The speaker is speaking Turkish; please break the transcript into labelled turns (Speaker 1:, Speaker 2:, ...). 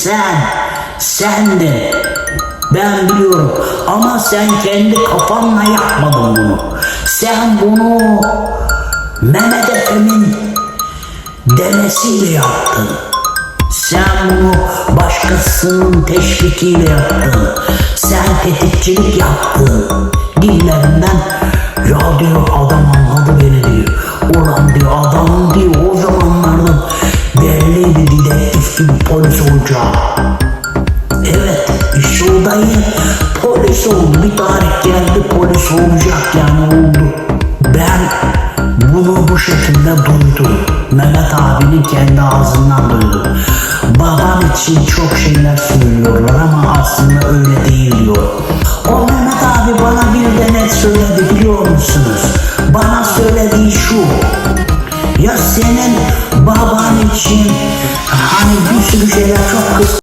Speaker 1: Sen, sen de. Ben biliyorum ama sen kendi kafanla yapmadın bunu. Sen bunu Mehmet Efe'nin demesiyle yaptın. Sen bunu başkasının teşvikiyle yaptın. Sen tetikçilik yaptın. Dillerinden ya diyor adam dedektif gibi polis olacağı. Evet işte o dayı polis oldu. Bir tarih geldi polis olacak yani oldu. Ben bunu bu şekilde duydum. Mehmet abinin kendi ağzından duydum. Babam için çok şeyler söylüyorlar ama aslında öyle değil diyor. O Mehmet abi bana bir de net söyledi biliyor musunuz? Bana söylediği şu. Ya senin hani bir sürü şeyler çok kız